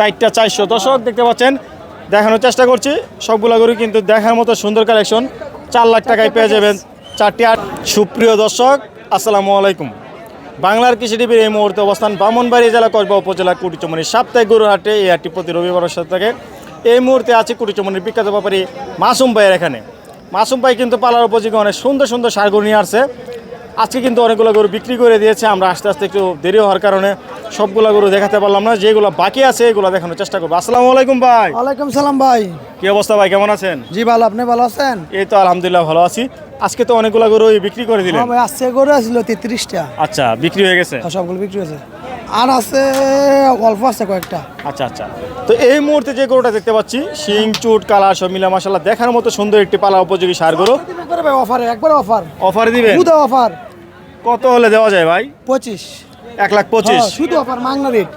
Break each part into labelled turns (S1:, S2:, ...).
S1: চারটা চারশো। দর্শক, দেখতে পাচ্ছেন, দেখানোর চেষ্টা করছি। সবগুলো গরু কিন্তু দেখার মতো সুন্দর কালেকশন চার লাখ টাকায় পেয়ে যাবেন চারটি আট। সুপ্রিয় দর্শক, আসসালামু আলাইকুম। বাংলার কৃষি টিভির এই মুহূর্তে অবস্থান বামনবাড়ি জেলা, কসবা উপজেলা, কুটিচমনি। সাপ্তাহিক গরুর হাটে এই হাটটি প্রতি রবিবার সাথে থাকে এই মুহূর্তে আছে কুটিচমনির বিখ্যাত ব্যাপারী মাসুম ভাইয়ের এখানে। মাসুম ভাই কিন্তু পালার উপযোগী অনেক সুন্দর সুন্দর সার গরু নিয়ে আসছে। আজকে কিন্তু অনেকগুলো গরু বিক্রি করে দিয়েছে। আমরা আস্তে আস্তে একটু দেরি হওয়ার কারণে সবগুলো গরু দেখাতে পারলাম না যেগুলো বাকি আছে এগুলো দেখানোর চেষ্টা করব। আসসালামু আলাইকুম ভাই।
S2: ওয়ালাইকুম সালাম ভাই।
S1: কি অবস্থা ভাই কেমন আছেন?
S2: জি ভালো আপনি ভালো আছেন?
S1: এই তো আলহামদুলিল্লাহ ভালো আছি। আজকে তো অনেকগুলো গরু বিক্রি করে দিলেন।
S2: হ্যাঁ ভাই আজকে করে আসছিল তেত্রিশটা।
S1: আচ্ছা বিক্রি হয়ে গেছে?
S2: সবগুলো বিক্রি হয়েছে। আর আছে অল্প আছে কয়েকটা।
S1: আচ্ছা আচ্ছা। তো এই মুহূর্তে যে গরুটা দেখতে পাচ্ছি শিং চুট কালা সব মিলা মশালা দেখার মতো সুন্দর একটি পালা উপযোগী সার গরু।
S2: অফারে একবার অফার
S1: অফার। দিবেন?
S2: অফার।
S1: কত হলে দেওয়া যায় ভাই?
S2: পঁচিশ।
S1: এক লাখ পঁচিশ।
S2: হ্যাঁ, শুধু অফার মাংনা রেট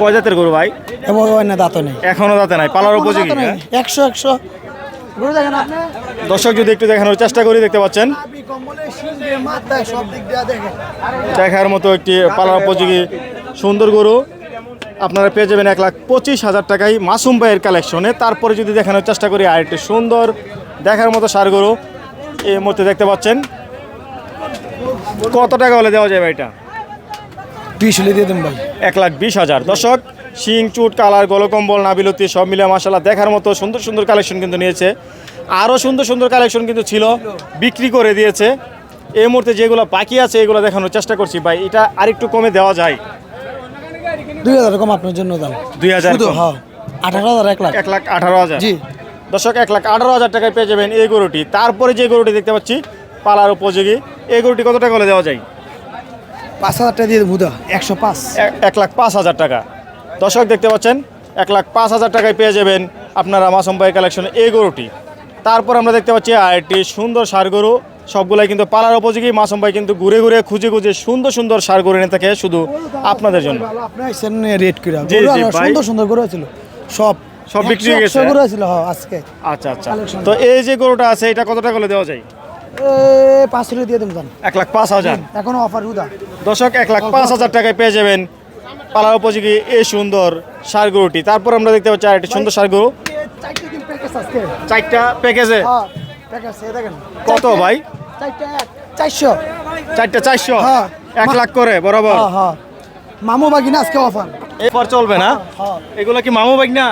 S1: কয় জাতের গরু ভাই?
S2: না দাঁত নেই।
S1: এখনও দাঁতে নাই পালার উপযোগী হ্যাঁ?
S2: একশো একশো।
S1: দর্শক যদি একটু দেখানোর চেষ্টা করি দেখতে পাচ্ছেন। দেখার মতো একটি পালার উপযোগী সুন্দর গরু। আপনারা পেয়ে যাবেন এক লাখ পঁচিশ হাজার টাকায় মাসুম ভাইয়ের কালেকশনে। তারপরে যদি দেখানোর চেষ্টা করি আর একটি সুন্দর দেখার মতো সার গরু এই মুহূর্তে দেখতে পাচ্ছেন। কত টাকা হলে দেওয়া যাবে এটা
S2: বিশ হলে দিয়ে দেন ভাই।
S1: এক লাখ বিশ হাজার। দর্শক শিং চুট কালার গলকম্বল নাবিলতি সব মিলে মাসাল্লাহ দেখার মতো সুন্দর সুন্দর কালেকশন কিন্তু নিয়েছে। আরও সুন্দর সুন্দর কালেকশন কিন্তু ছিল বিক্রি করে দিয়েছে। এই মুহূর্তে যেগুলো বাকি আছে এগুলো দেখানোর চেষ্টা করছি ভাই। এটা আরেকটু কমে দেওয়া যায়।
S2: দুই হাজার কম আপনার জন্য দাম।
S1: দুই হাজার।
S2: হ্যাঁ। আঠারো হাজার এক লাখ।
S1: এক লাখ আঠারো হাজার।
S2: জি।
S1: দর্শক এক লাখ আঠারো হাজার টাকায় পেয়ে যাবেন এই গরুটি। তারপরে যে গরুটি দেখতে পাচ্ছি পালার উপযোগী। এই গরুটি কত টাকা হলে দেওয়া যায়?
S2: পাঁচ হাজার টাকা দিয়ে দেবো একশো পাঁচ।
S1: এক- লাখ পাঁচ হাজার টাকা। দর্শক দেখতে পাচ্ছেন এক লাখ পাঁচ হাজার টাকায় পেয়ে যাবেন আপনারা মাসুম ভাই কালেকশনে এই গরুটি। তারপর আমরা দেখতে পাচ্ছি আরেকটি সুন্দর সার গরু। সবগুলাই কিন্তু পালার উপযোগী। মাসুম ভাই কিন্তু ঘুরে ঘুরে খুঁজে খুঁজে সুন্দর সুন্দর সার গরু এনে থাকে শুধু আপনাদের জন্য।
S2: রেট করে। সুন্দর সুন্দর গরু ছিল সব
S1: সব বিক্রি হয়ে গেছে?
S2: হ্যাঁ আজকে।
S1: আচ্ছা আচ্ছা। তো এই যে গরুটা আছে এটা কত টাকা হলে দেওয়া যায়?
S2: পাঁচ হলে দিয়ে দেবো
S1: এক লাখ পাঁচ হাজার।
S2: এখনও অফার উদা
S1: দর্শক এক লাখ পাঁচ হাজার টাকায় পেয়ে যাবেন পালার উপযোগী এই সুন্দর সার গরুটি। তারপর আমরা দেখতে পাচ্ছি আরেকটি সুন্দর সার গরু।
S2: চারটে প্যাকেজ
S1: কত ভাই?
S2: চারশো।
S1: চারটা চারশো?
S2: হ্যাঁ।
S1: এক লাখ করে বরাবর?
S2: হ্যাঁ হ্যাঁ। মামু বাগি না আজকে অফার
S1: এরপর চলবে না? এগুলো কি মামু বাইক না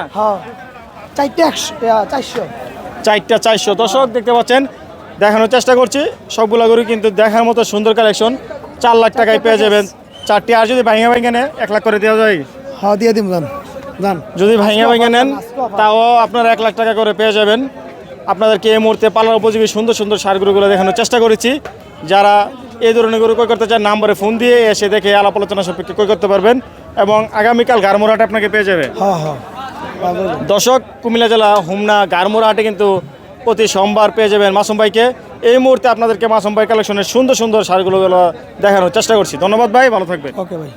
S2: চারটে চারশো।
S1: চারটা চারশো। দর্শক দেখতে পাচ্ছেন দেখানোর চেষ্টা করছি। সবগুলো গরু কিন্তু দেখার মতো সুন্দর কালেকশন চার লাখ টাকায় পেয়ে যাবেন। চারটি আর যদি ভাঙা ভাঙা নেন এক লাখ করে দেওয়া যায়।
S2: হ্যাঁ দিয়ে দিব দাম
S1: যদি ভাঙা ভাঙা নেন তাও আপনারা এক লাখ টাকা করে পেয়ে যাবেন। আপনাদেরকে এই মুহূর্তে পালার উপযোগী সুন্দর সুন্দর সারগুলোগুলো দেখানোর চেষ্টা করেছি। যারা এই ধরনের গরু ক্রয় করতে চান নাম্বারে ফোন দিয়ে এসে দেখে আলাপ আলোচনা সাপেক্ষে ক্রয় করতে পারবেন এবং আগামীকাল গারমোরাট আপনাকে পেয়ে যাবে।
S2: হ্যাঁ হ্যাঁ।
S1: দর্শক কুমিল্লা জেলা হুমনা গারমোরা হাটে কিন্তু প্রতি সোমবার পেয়ে যাবেন মাসুম ভাইকে। এই মুহূর্তে আপনাদেরকে মাসুম ভাই কালেকশনের সুন্দর সুন্দর সারগুলো দেখানোর চেষ্টা করছি। ধন্যবাদ ভাই ভালো থাকবেন।
S2: ওকে ভাই।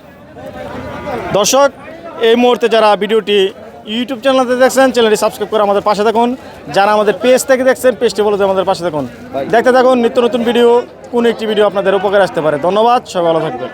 S1: দর্শক এই মুহূর্তে যারা ভিডিওটি ইউটিউব চ্যানেলতে দেখছেন চ্যানেলটি সাবস্ক্রাইব করে আমাদের পাশে থাকুন। যারা আমাদের পেজ থেকে দেখছেন পেজটি বলে আমাদের পাশে থাকুন। দেখতে থাকুন নিত্য নতুন ভিডিও কোন একটি ভিডিও আপনাদের উপকারে আসতে পারে। ধন্যবাদ সবাই ভালো থাকবেন।